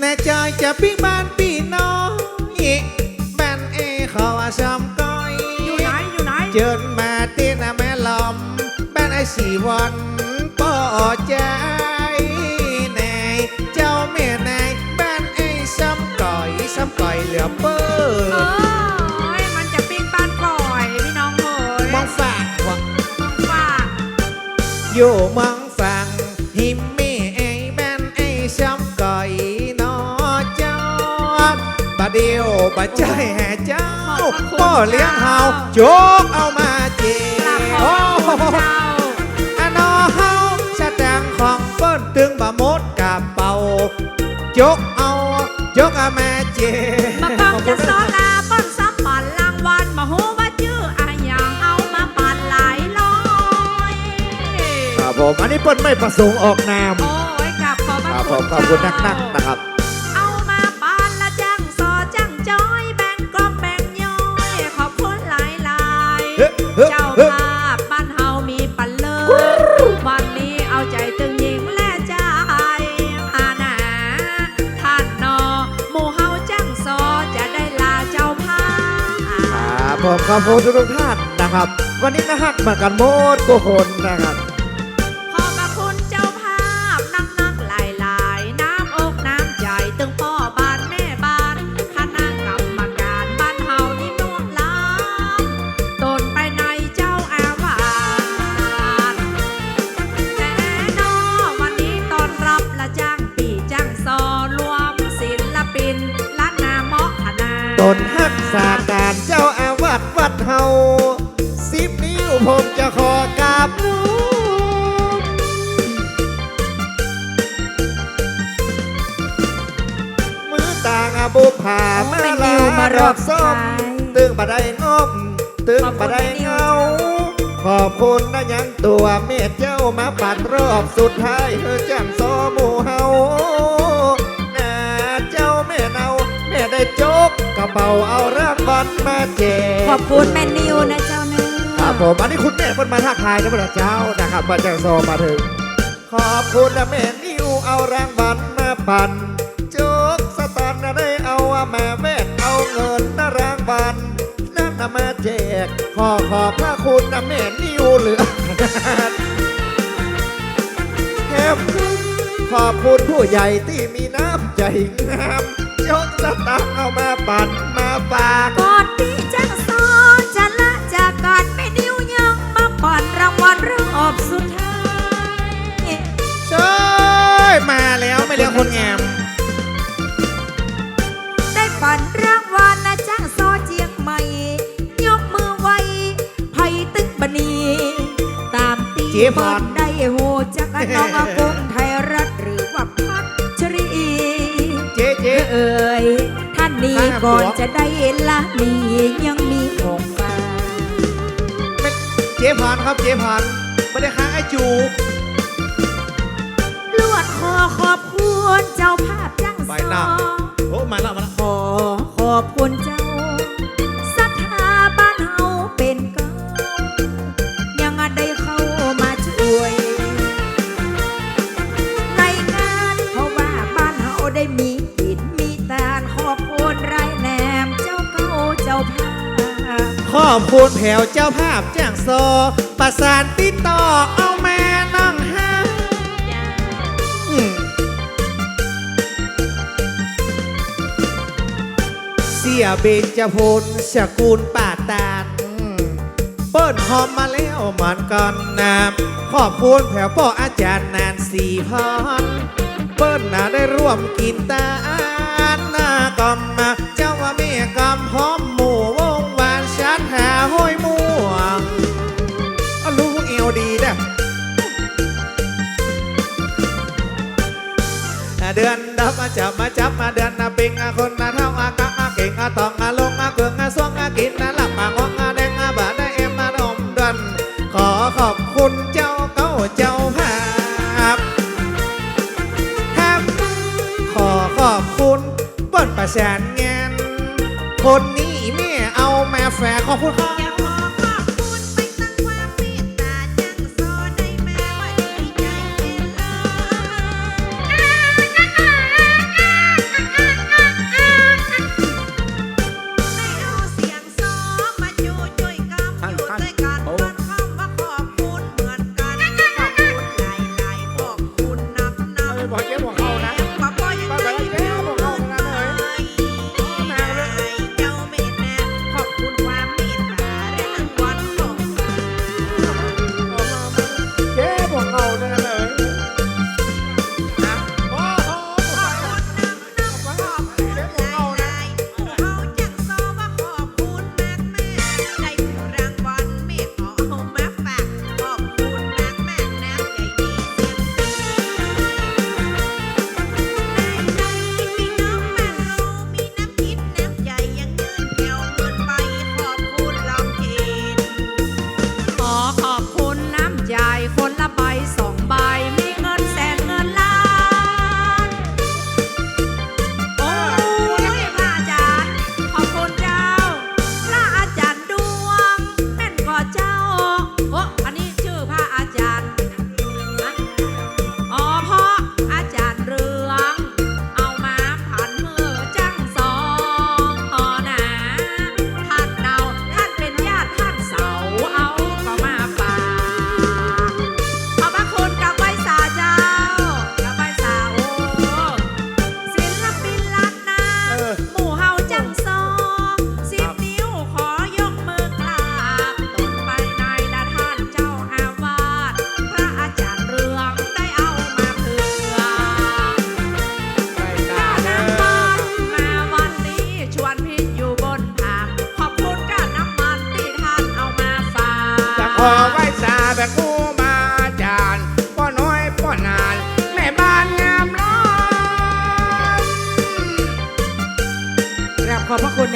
แน่ใจจะปิ้งบ้านปีน้องอีแบนเอเขาอาชมก้อยอยู่ไหนอยู่ไหนเจิญมาตีนะแม่ลอมแบนไอสี่วันปอใจในเจ้าแม่นายแบนไอซ้ำก่อยซ้ำก่อยเหลือเปิ้เอ้ยมันจะปิ้งปานก่อยพี่น้องเอ๋ยมองฝากว่าว่าอยู่เมัง เดียวบาใจแห่เจ้าพ่อเลี้ยงเฮาโจกเอามาเจีกราบขโอ้อบพระคุณเจ้าอันนอเฮาแสดงของเปิ้นตึงบะมดกะเป่าจกเอาจกเอามาเจมาฟังจะสอนลาป้อนซ้ำปั่นรางวัลมาหูว่าชื่ออะไรอย่างเอามาปั่นหลายร้อยครับผมอันนี้เปิ้นไม่ประสงค์ออกนามโอ้ยกลับขอบพระครับผคุมณขอบคุณนักๆนะครับ ครับผมขอบคุณทุกๆท่านนะครับ วันนี้นะฮักมากันหมดทุกคนนะครับขอบพระคุณเจ้าภาพนักนักหลายหลายๆน้ำอกน้ำใจตึงพ่อบ้านแม่บ้านคณะกรรมการบ้านเฮานี่นุ่มล้ำตนไปในเจ้าอาวาสแน่นอวันนี้ต้อนรับละจ้างปีจ้างซอรวมศิลปินล้านนาเหมาะขนาตนฮักษาก สิบนิ้วผมจะขอกราบนูกมือต่างอาบุผ่ามาลามารอบส้มตึงบาได้งบตึงบาได้เงา ขอบคุณนะยังตัวเมธเจ้ามาปัดรอบสุดท้ายเฮอ กกระเป๋าเอารางวัลมาแจกขอบคุณแม่นิวนะเจ้าเนื้อครับผมอันนี้คุณแม่คนมาทักทายนะพระเจ้านะครับมาจากโซมาถึง ขอบคุณนะแม่นิวเอารางวัลมาปั่นจกสตันนะได้เอามาแม่เอาเงินนะรางวัลนั่นนะมาแจกขอขอบพระคุณนะแม่นิวเหลือแฮมขอบคุณผู้ใหญ่ที่มีน้ำใจงาม ยกสตางค์เอามาปั่นมาฝากก่อนที่จะซอนจะละจากกันแม่นิวยังมาผ่อนรางวัลรอบสุดท้ายใช่มาแล้วไม่เลี้ยงคนงามได้ฝันรางวัลนะจ้างซอเจียงใหม่ ยกมือไว้ไผ่ตึกบันนีตามตีเจ๊พรเปิ้นได้โหจักรน้องอากง เจ๊เอ่ยท่านนี้ครับก่อนผมจะได้ละนี่ยังมีของฝากเป็นเจ๊พรครับเจ๊พรไม่ได้ค้างไอ้จูลวดคอขอบคุณเจ้าภาพจังไปสหน้าอโอ้มาแล้วมาแล้วขอขอบคุณเจ้า ขอบคุณแผวเจ้าภาพแจ้งโซประสานติดต่อเอาแม่น้องห้าอืมเสียเบญจพลสกุลป่าตาดอืมเปิ้นหอมมาแล้วเหมือนกันนะขอบคุณแผวพ่ออาจารย์นานสีพรเปิ้ลน่ะได้ร่วมกินตาอันน่ากอมมาเจ้าว่าแม่กำพร้อม รู้เนเดือนดับมาจับมาจับมาเดือนนาปิงอาคนนาเท่าอากะอาเก่งอาตองอาลงอาเกืองอาสวงอากินนาหลับปากงองอาแดงอาบาได้เอ็มมาดมดวนขอขอบคุณเจ้าเก้าเจ้าภาพครับขอขอบคุณเปิ้นประสานงานคนนี้แม่เอาแม่แฝงขอบคุณครับอยากขอขอบ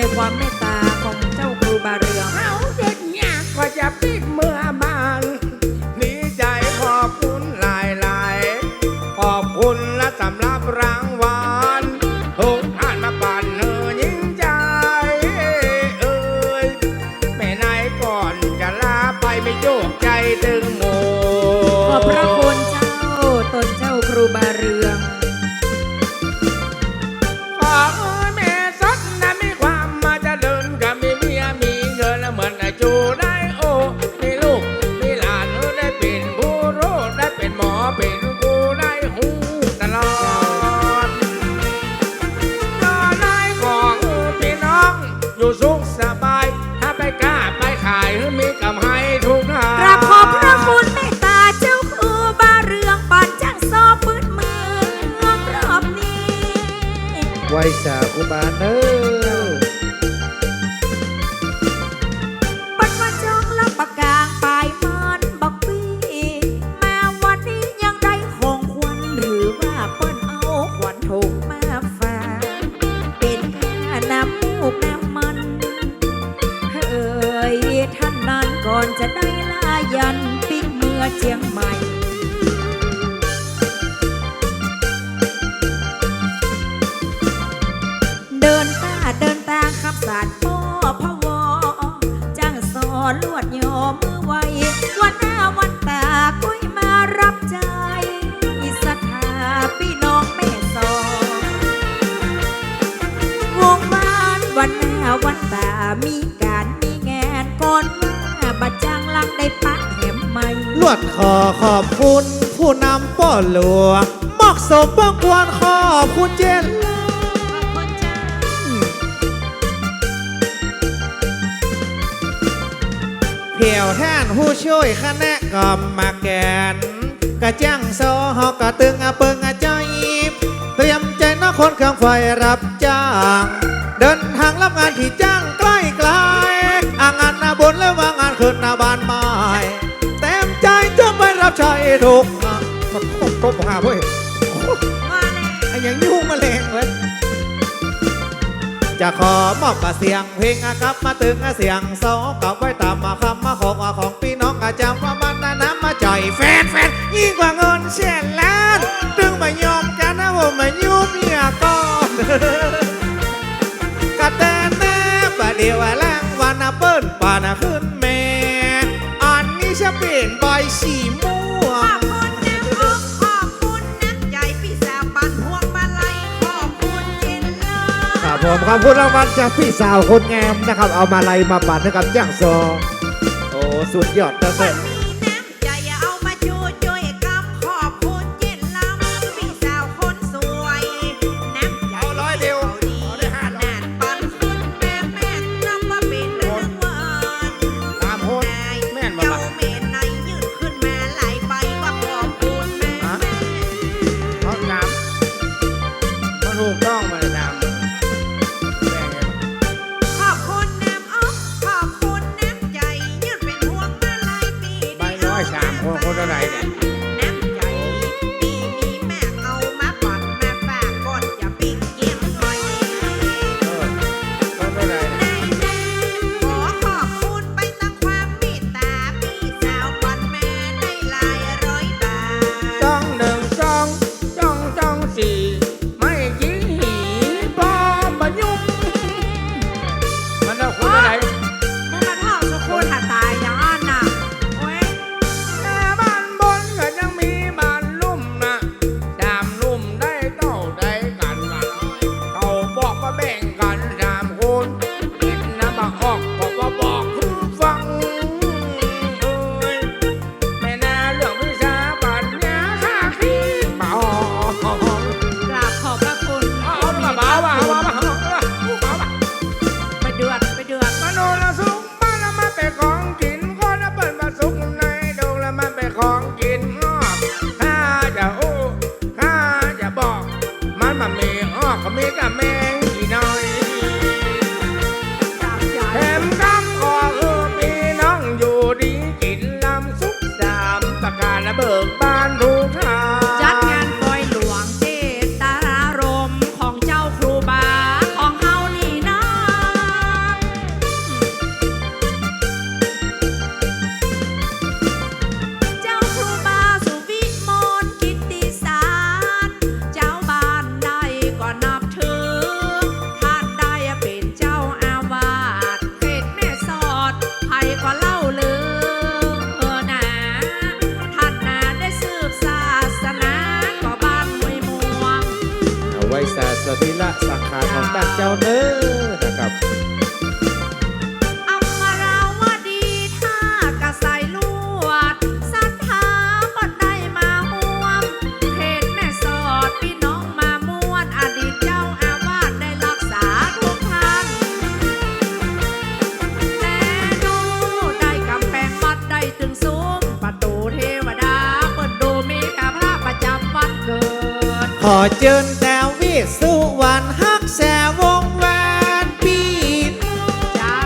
ขอบพระคุณในความเมตตาของเจ้าครูบาเรือง เขาเด็กเนี่ยก็จะปิดเมื่อบ้านดีใจขอบคุณหลายหลายๆขอบคุณและสำหรับรางวัลทุกท่านมาปั่นเธอยิ่งใจเอ้ยแม่นายก่อนจะลาไปไม่โยกใจตึงโมขอบพระคุณ ไว้สาคุบาเนอปัดมาจองรับปากกางปลายมันบักปีมาวันนี้ยังได้ของขวัญหรือว่าเปิ้นเอาขวัญถูกมาฝากเป็นค่าน้ำมูกน้ำมัน เฮ้ยท่านนั้นก่อนจะได้ลายันปิ๊กเมื่อเชียงใหม่ อนลวดโยมมือไววันหน้าวันตาก้อยมารับใจศรัทธาพี่น้องแม่สอนวงบ้านวันหน้าวันตามีการมีงานก่อนมาบัดจ้างลังได้ปะแหมใหม่ลวดขอขอบคุณ ผู้นำป้อหลัวมอกสมบื้องควรขอบคุณเจน เพียวแท่นผู้ช่วยคณะกรรมการกะจ้างโซฮอกกะตึงอะเปิงอะใจเตรียมใจนักคนเครื่องไฟรับจ้าง เดินทางรับงานที่จ้างใกล้ไกลอางานหนาบนและว่างานขึ้นหนาบานไม้เต็มใจจะไปรับใช้ทุกงานมันครบครบหาเว้ยมาแล้วไอ้ยังยุ่งมาแรงเลย จะขอมอบกับเสียงเพลงครับมาตึงเสียงเสากับไว้ตามมาคำมาของของพี่น้องอาจำว่ามันน้ำมาจ่อยแฟนแฟนยิ่งกว่าเงินแสนล้านตึงไม่ยอมกันนะผมไม่ยุบเหยื่อก่อนกระเตนแน่ประเดี๋ยวแรงวันเปิ้ลปานขึ้นแม่อันนี้จะเปลี่ยนบอสีม่ว มขอบคุณรางวัลจากพี่สาวคนแงมนะครับ เอามาลัยมาบัดนะครับย่างโซโอ้สุดยอดเต็ม เจินแต้ววิสุวรรณฮักแสวงแหวนปีนจ้า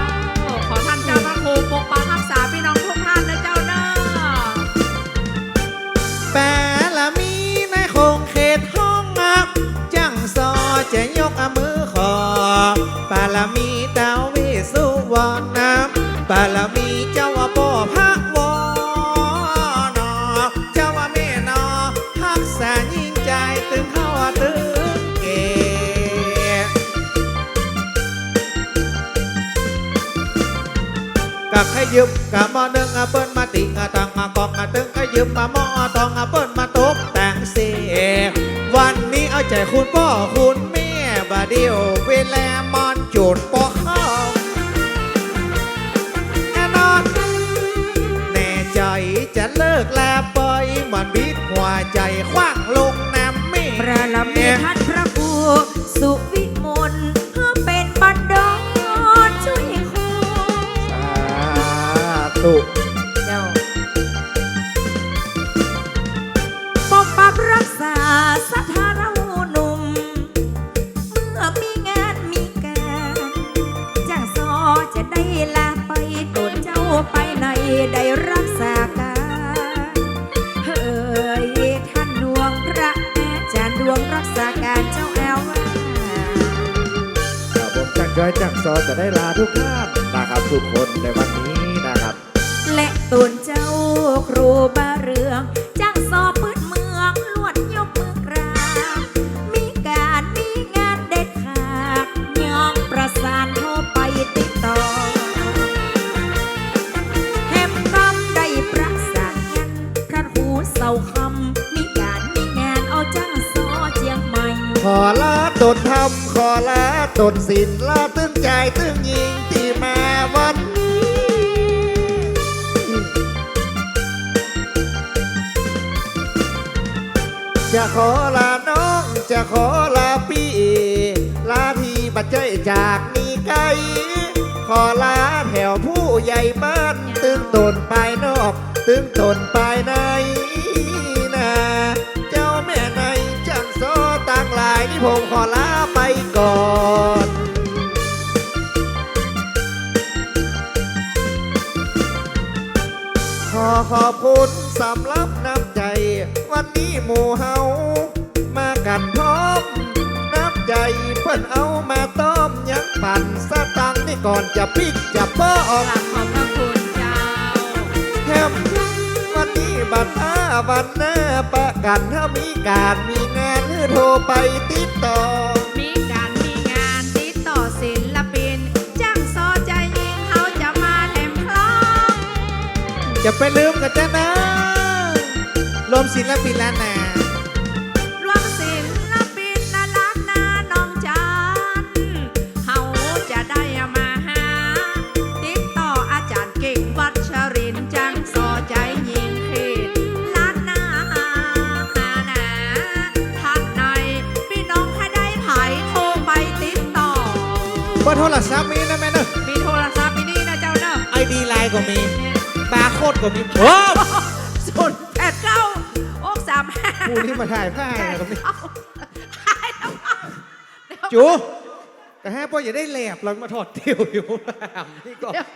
ขอท่านเจ้าพระครูปกปักรักษาพี่น้องทุกท่านนะเจ้าเนาะแปละมีในคงเขตห้องอับจังซอจะยกอมือขอปาละมี ยืมกะบ่ดึงเปิ้นมาติงตังมะกองตึงยืมมาหม้อตองเปิ้นมาตกแต่งเสียวันนี้เอาใจคุณพ่อคุณแม่บาเดียวเวลามอนจุดปอข้าแน่นแน่ใจจะเลิกแลาไปมันบิดหัวใจคว้างลงน้ำเมฆพระลำมฆทัดพระกูสุว ได้รักษาการเอ่ยท่านดวงพระอาจารย์ดวงรักษาการเจ้าแอลว่าครับผมจักรย้อยจักรซอจะได้ลาทุกท่านนะครับทุกคนในวันนี้นะครับ และตนเจ้าครู ตนสินลาตึงใจตึงยิงที่มาวันจะขอลาน้องจะขอลาพี่ลาที่บัดใจจากนี้ไกล ขอลาแถวผู้ใหญ่บ้าน ตึงตนไปนอก ตึงตนไปใน อขอบคุณสำหรับน้ำใจ วันนี้หมู่เฮามากันพร้อม น้ำใจเพิ่อนเอามาต้มยังปั่นสตังนี่ก่อนจะพิกจะเป้อกราบขอบพระคุณเจ้าแถมวันนี้บัดอาวันหน้าประกันถ้ามีการมีงานให้โทรไปติดต่อ จะไปลืมกันจ้านะรวมศิลปินล้านนารวมศิลปินละล้านนาน้องจันเฮาจะได้มาหา ติดต่ออาจารย์เก่งวัชรินทร์จ้างซอใจยิงเขตล้านนาหานาท่านในพี่น้องใครได้ไผโทรไปติดต่อ เบอร์โทรศัพท์มีนะแม่เนอะมีโทรศัพท์มีนี่นะเจ้าเนอะไอดีไลน์ก็มี บาร์โคดก็มีโอ้ศูนย์แปดเก้าอกสามห้าผู้ที่มาถ่ายผ้าเนี่ยก็มีหายแล้วเดี๋ยวจูแต่แฮ่พ่ออย่าได้แหลบเรามาถอดเที่ยวอยู่นี่ก่อนเดี๋ยว